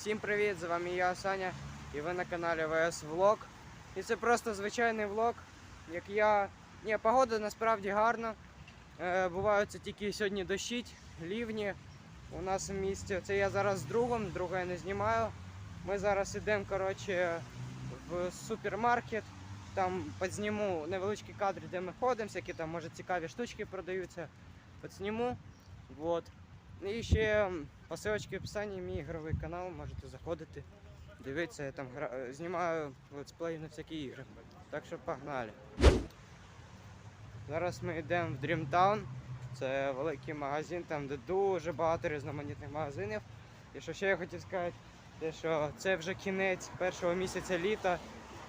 Всім привіт! З вами я, Саня, і ви на каналі ВС Влог. І це просто звичайний влог, як я. Ні, погода насправді гарна. Е, бувають це тільки сьогодні дощить, лівні. У нас в місті. Це я зараз з другом, друга я не знімаю. Ми зараз йдемо коротше, в супермаркет. Там підзніму невеличкі кадри, де ми ходимо, всякі там може цікаві штучки продаються. Підсніму. Вот. І ще м, по ссылочці в описанні мій ігровий канал, можете заходити, дивитися, я там гра... е, знімаю летсплеї на всякі ігри. Так що погнали. Зараз ми йдемо в Dreamtown. Це великий магазин, там де дуже багато різноманітних магазинів. І що ще я хотів сказати, те, що це вже кінець першого місяця літа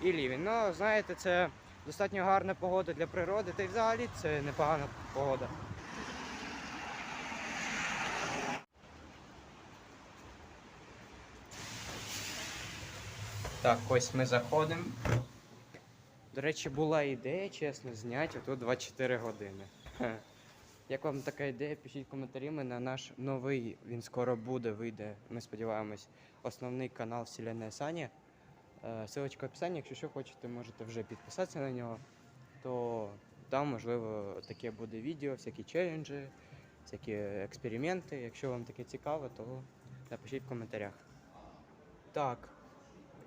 і лівень. Ну, знаєте, це достатньо гарна погода для природи, та й взагалі це непогана погода. Так, ось ми заходимо. До речі, була ідея, чесно, зняти отут 24 години. Як вам така ідея, пишіть коментарі. Ми на наш новий, він скоро буде, вийде. Ми сподіваємось, основний канал Вселенная Саня. Е, Силочка в описанні, якщо що хочете, можете вже підписатися на нього, то там, можливо, таке буде відео, всякі челенджі, всякі експерименти. Якщо вам таке цікаво, то напишіть в коментарях. Так,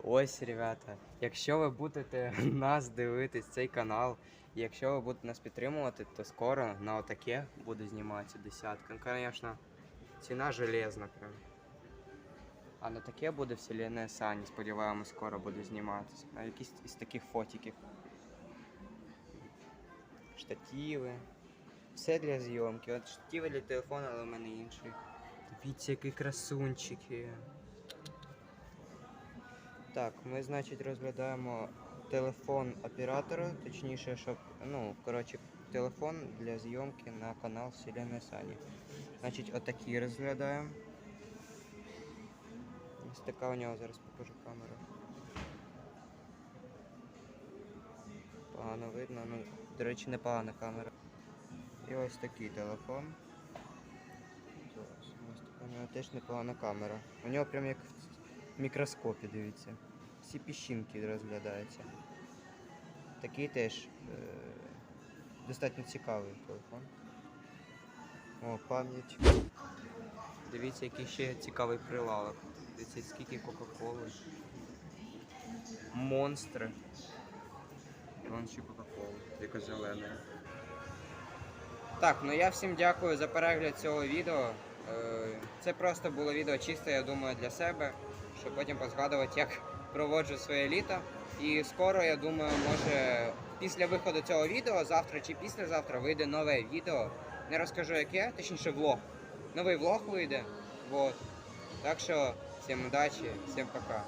Ось, ребята, якщо ви будете нас дивитись, цей канал, і якщо ви будете нас підтримувати, то скоро на отаке буде зніматися десятка. Ну, звісно, ціна железна прям. А на таке буде вселенная Сані, сподіваємось, скоро буде зніматися. А якісь із таких фотиків. Штативи. Все для зйомки. От штативи для телефону, але в мене інший. Дивіться, які красунчики. Так, ми, значить, розглядаємо телефон оператора, точніше, щоб, ну, коротше, телефон для зйомки на канал Вселенная Сані. Значить, отакий розглядаємо. Ось така у нього зараз покажу камеру. Погано видно, ну, до речі, непогана камера. І ось такий телефон. Ось така у нього теж непогана камера. У нього прям як мікроскопі, дивіться. Всі піщинки розглядаються. Такий теж е- достатньо цікавий телефон. О, пам'ять. Дивіться, який ще цікавий прилавок. Дивіться, скільки Кока-Коли. Монстри. Вон ще Кока-Кола, яка зелена. Так, ну я всім дякую за перегляд цього відео. Е, Це просто було відео чисто, я думаю, для себе, щоб потім позгадувати, як проводжу своє літо. І скоро, я думаю, може після виходу цього відео, завтра чи післязавтра вийде нове відео. Не розкажу яке, точніше влог. Новий влог вийде. Вот. Так що всім удачі, всім пока.